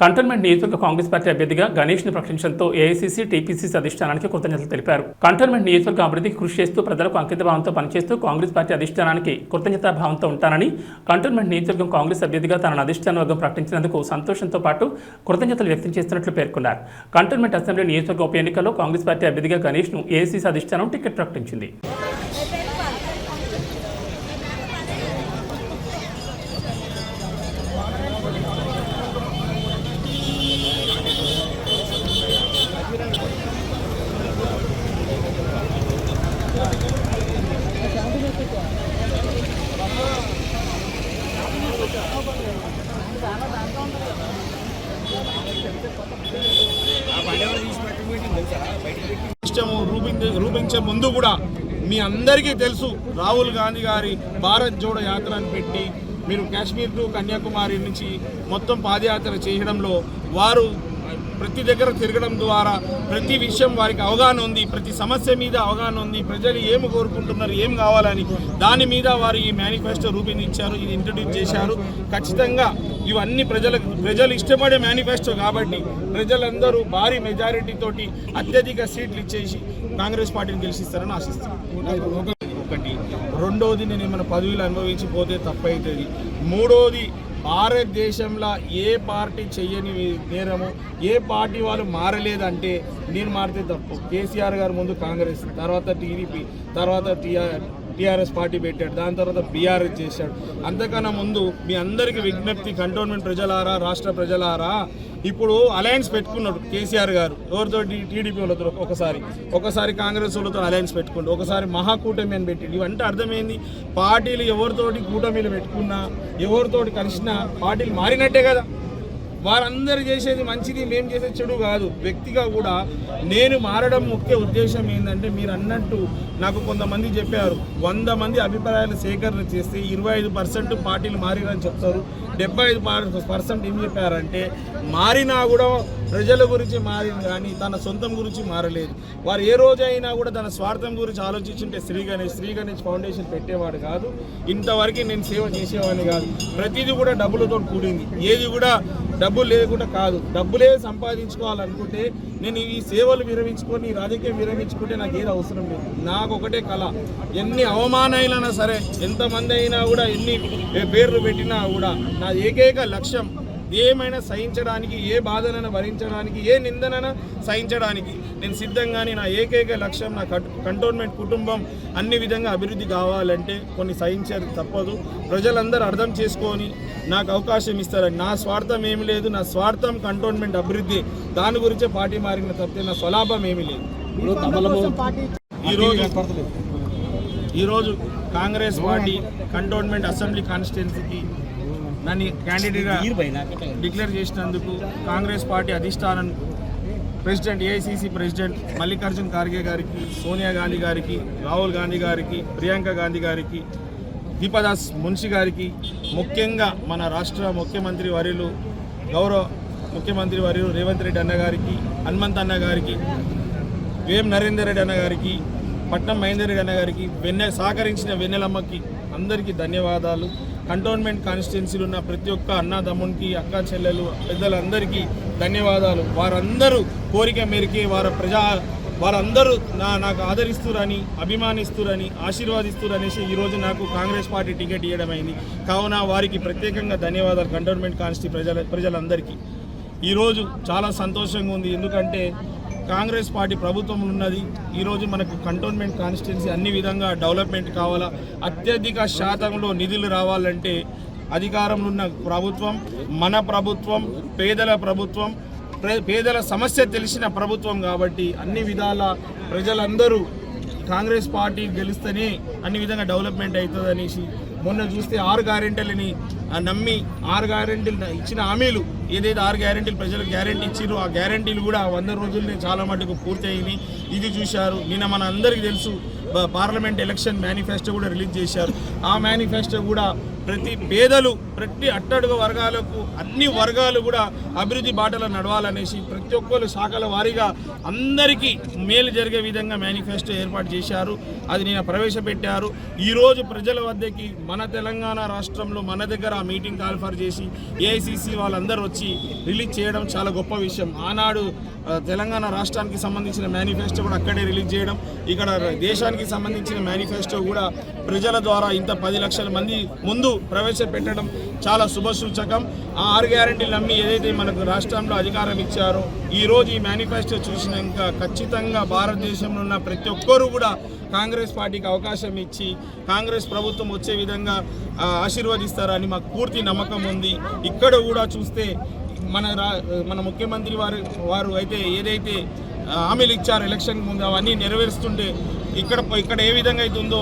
Cantonment నియోజకవర్గ Congress party అభ్యర్థిగా గణేష్ను ప్రకటించడంతో ఏఐసీసీ టీపీసీసీ అధిష్టానానికి కృతజ్ఞతలు తెలిపారు. కంటోన్మెంట్ నియోజకవర్గ అభివృద్ధికి కృషి చేస్తూ ప్రజలకు అంకిత భావంతో పనిచేస్తూ కాంగ్రెస్ పార్టీ అధిష్టానానికి కృతజ్ఞతా భావంతో ఉంటానని కంటోన్మెంట్ నియోజకవర్గం కాంగ్రెస్ అభ్యర్థిగా తనను అధిష్టాన వర్గం ప్రకటించినందుకు సంతోషంతో పాటు కృతజ్ఞతలు వ్యక్తం చేస్తున్నట్లు పేర్కొన్నారు. కంటోన్మెంట్ అసెంబ్లీ నియోజకవర్గ ఉప ఎన్నికల్లో కాంగ్రెస్ పార్టీ అభ్యర్థిగా గణేష్ను ఏఐసీసీ అధిష్టానం టికెట్ ప్రకటించింది. రూపించే ముందు కూడా మీ అందరికీ తెలుసు రాహుల్ గాంధీ గారి భారత్ జోడో యాత్రను పెట్టి మీరు కాశ్మీర్ టు కన్యాకుమారి నుంచి మొత్తం పాదయాత్ర చేయడంలో వారు ప్రతి దగ్గర తిరగడం ద్వారా ప్రతి విషయం వారికి అవగాహన ఉంది ప్రతి సమస్య మీద అవగాహన ఉంది ప్రజలు ఏమి కోరుకుంటున్నారు ఏం కావాలని దాని మీద వారు ఈ మేనిఫెస్టో రూపొందించారు ఇది ఇంట్రడ్యూస్ చేశారు. ఖచ్చితంగా ఇవన్నీ ప్రజలకు ప్రజలు ఇష్టపడే మేనిఫెస్టో కాబట్టి ప్రజలందరూ భారీ మెజారిటీతోటి అత్యధిక సీట్లు ఇచ్చేసి కాంగ్రెస్ పార్టీని గెలిచిస్తారని ఆశిస్తాను ఒకటి రెండోది నేను ఏమైనా పదవులు అనుభవించిపోతే తప్పైతుంది. తప్పవుతుంది మూడోది భారతదేశంలో ఏ పార్టీ చెయ్యని నేరము ఏ పార్టీ వాళ్ళు మారలేదంటే నేను మారితే తప్పు. కేసీఆర్ గారు ముందు కాంగ్రెస్ తర్వాత టీడీపీ తర్వాత టీఆర్ టీఆర్ఎస్ పార్టీ పెట్టాడు. దాని తర్వాత బీఆర్ఎస్ చేశాడు. అంతకన్నా ముందు మీ అందరికీ విజ్ఞప్తి కంటోన్మెంట్ ప్రజలారా రాష్ట్ర ప్రజలారా ఇప్పుడు అలయన్స్ పెట్టుకున్నాడు కేసీఆర్ గారు. ఎవరితో? టీడీపీ వాళ్ళతో ఒకసారి. ఒకసారి కాంగ్రెస్ వాళ్ళతో అలయన్స్ పెట్టుకుండు. ఒకసారి మహాకూటమి అని పెట్టిండు. ఇవంటే అర్థమైంది. పార్టీలు ఎవరితోటి కూటమిలు పెట్టుకున్నా ఎవరితోటి కలిసినా పార్టీలు మారినట్టే కదా. వారందరూ చేసేది మంచిది మేము చేసే చెడు కాదు. వ్యక్తిగా కూడా నేను మారడం ముఖ్య ఉద్దేశం ఏంటంటే మీరు అన్నట్టు నాకు కొంతమంది చెప్పారు. వంద మంది అభిప్రాయాలు సేకరణ చేస్తే ఇరవై ఐదు పర్సెంట్ పార్టీలు మారిరని చెప్తారు. డెబ్బై ఐదు పర్సెంట్ ఏం చెప్పారంటే మారినా కూడా ప్రజల గురించి మారింది కానీ తన సొంతం గురించి మారలేదు. వారు ఏ రోజైనా కూడా తన స్వార్థం గురించి ఆలోచించుంటే శ్రీ గణేష్ శ్రీ గణేష్ ఫౌండేషన్ పెట్టేవాడు కాదు. ఇంతవరకు నేను సేవ చేసేవాడిని కాదు. ప్రతిదీ కూడా డబ్బులతో కూడింది. ఏది కూడా డబ్బులు లేకుండా కాదు. డబ్బులే సంపాదించుకోవాలనుకుంటే నేను ఈ సేవలు విరమించుకొని రాజకీయం విరమించుకుంటే నాకు ఏది అవసరం లేదు. నాకు ఒకటే కళ. ఎన్ని అవమానాలైనా సరే ఎంతమంది అయినా కూడా ఎన్ని పేర్లు పెట్టినా కూడా నా ఏకైక లక్ష్యం ఏమైనా సహించడానికి ఏ బాధనైనా భరించడానికి ఏ నిందనైనా సహించడానికి నేను సిద్ధంగానే నా ఏకైక లక్ష్యం నా కట్- కంటోన్మెంట్ కుటుంబం అన్ని విధంగా అభివృద్ధి కావాలంటే కొన్ని సహించారు తప్పదు. ప్రజలందరూ అర్థం చేసుకొని నాకు అవకాశం ఇస్తారని. నా స్వార్థం ఏమి లేదు నా స్వార్థం కంటోన్మెంట్ అభివృద్ధి. దాని గురించే పార్టీ మారిన తప్పితే నా స్వలాభం ఏమీ లేదు. ఈరోజు ఈరోజు కాంగ్రెస్ పార్టీ కంటోన్మెంట్ అసెంబ్లీ కాన్స్టిట్యున్సీకి నన్ను క్యాండిడేట్గా డిక్లేర్ చేసినందుకు కాంగ్రెస్ పార్టీ అధిష్టానం president AICC president Mallikarjun Kharge గారికి సోనియా గాంధీ గారికి రాహుల్ గాంధీ గారికి ప్రియాంక గాంధీ గారికి దీపదాస్ మున్షి గారికి ముఖ్యంగా మన రాష్ట్ర ముఖ్యమంత్రి వర్యులు గౌరవ ముఖ్యమంత్రి వర్యులు రేవంత్ రెడ్డి అన్న గారికి హనుమంత్ అన్న గారికి వేం నరేందర్ రెడ్డి అన్న గారికి పట్నం మహేందర్ రెడ్డి అన్న గారికి వెన్నె సహకరించిన వెన్నెలమ్మకి అందరికీ ధన్యవాదాలు. కంటోన్మెంట్ కాన్స్టిట్యున్సీలు ఉన్న ప్రతి ఒక్క అన్నదమ్మునికి అక్క చెల్లెలు పెద్దలందరికీ ధన్యవాదాలు. వారందరూ కోరిక మేరకే వారి ప్రజా వారందరూ నా నాకు ఆదరిస్తురని అభిమానిస్తురని ఆశీర్వాదిస్తురనేసి ఈరోజు నాకు కాంగ్రెస్ పార్టీ టికెట్ ఇవ్వడమైంది కావున వారికి ప్రత్యేకంగా ధన్యవాదాలు కంటోన్మెంట్ కాన్స్టి ప్రజల ప్రజలందరికీ. ఈరోజు చాలా సంతోషంగా ఉంది. ఎందుకంటే కాంగ్రెస్ పార్టీ ప్రభుత్వం ఉన్నది. ఈరోజు మనకు కంటోన్మెంట్ కాన్స్టిట్యున్సీ అన్ని విధంగా డెవలప్మెంట్ కావాలా? అత్యధిక శాతంలో నిధులు రావాలంటే అధికారంలో ఉన్న ప్రభుత్వం మన ప్రభుత్వం పేదల ప్రభుత్వం పేదల సమస్య తెలిసిన ప్రభుత్వం కాబట్టి అన్ని విధాల ప్రజలందరూ కాంగ్రెస్ పార్టీ గెలిస్తేనే అన్ని విధంగా డెవలప్మెంట్ అవుతుంది అనేసి మొన్న చూస్తే ఆరు గ్యారెంటీలని నమ్మి ఆరు గ్యారెంటీలు ఇచ్చిన హామీలు ఏదైతే ఆరు గ్యారెంటీలు ప్రజలకు గ్యారెంటీ ఇచ్చిరో ఆ గ్యారెంటీలు కూడా వంద రోజుల్ని చాలా మటుకు పూర్తి అయినాయి ఇది చూశారు. నిన్న మన అందరికీ తెలుసు పార్లమెంట్ ఎలక్షన్ మేనిఫెస్టో కూడా రిలీజ్ చేశారు. ఆ మేనిఫెస్టో కూడా ప్రతి పేదలు ప్రతి అట్టడుగు వర్గాలకు అన్ని వర్గాలు కూడా అభివృద్ధి బాటలో నడవాలనేసి ప్రతి ఒక్కరు శాఖల వారీగా అందరికీ మేలు జరిగే విధంగా మేనిఫెస్టో ఏర్పాటు చేశారు. అది నేను ప్రవేశపెట్టారు. ఈరోజు ప్రజల వద్దకి మన తెలంగాణ రాష్ట్రంలో మన దగ్గర ఆ మీటింగ్ కాల్ఫర్ చేసి ఏఐసిసి వాళ్ళందరూ వచ్చి రిలీజ్ చేయడం చాలా గొప్ప విషయం. ఆనాడు తెలంగాణ రాష్ట్రానికి సంబంధించిన మేనిఫెస్టో కూడా అక్కడే రిలీజ్ చేయడం ఇక్కడ దేశానికి సంబంధించిన మేనిఫెస్టో కూడా ప్రజల ద్వారా ఇంత పది లక్షల మంది ముందు ప్రవేశపెట్టడం చాలా శుభసూచకం ఆ ఆరు గ్యారంటీలు నమ్మి ఏదైతే మనకు రాష్ట్రంలో అధికారం ఇచ్చారో ఈ రోజు ఈ మేనిఫెస్టో చూసినాక ఖచ్చితంగా భారతదేశంలో ఉన్న ప్రతి ఒక్కరూ కూడా కాంగ్రెస్ పార్టీకి అవకాశం ఇచ్చి కాంగ్రెస్ ప్రభుత్వం వచ్చే విధంగా ఆశీర్వదిస్తారని మాకు పూర్తి నమ్మకం ఉంది. ఇక్కడ కూడా చూస్తే మన రా మన ముఖ్యమంత్రి వారు వారు అయితే ఏదైతే హామీలు ఇచ్చారు ఎలక్షన్ ముందు అవన్నీ నెరవేరుస్తుంటే ఇక్కడ ఇక్కడ ఏ విధంగా అయితే ఉందో